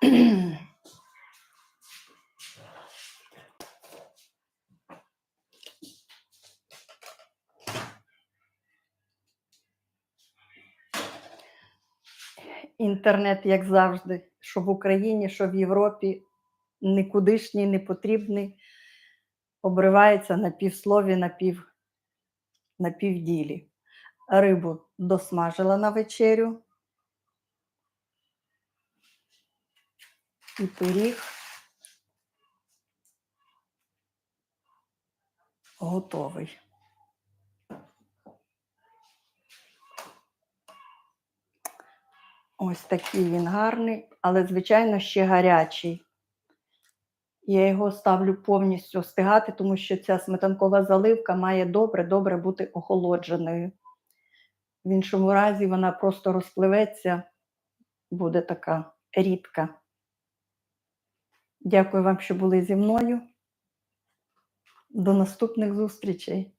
Інтернет, як завжди, що в Україні, що в Європі, нікудишній, не потрібний, обривається на півслові, на, пів, на півділі. Рибу досмажила на вечерю. І пиріг готовий. Ось такий він гарний, але, звичайно, ще гарячий. Я його ставлю повністю остигати, тому що ця сметанкова заливка має добре-добре бути охолодженою. В іншому разі вона просто розпливеться, буде така рідка. Дякую вам, що були зі мною. До наступних зустрічей.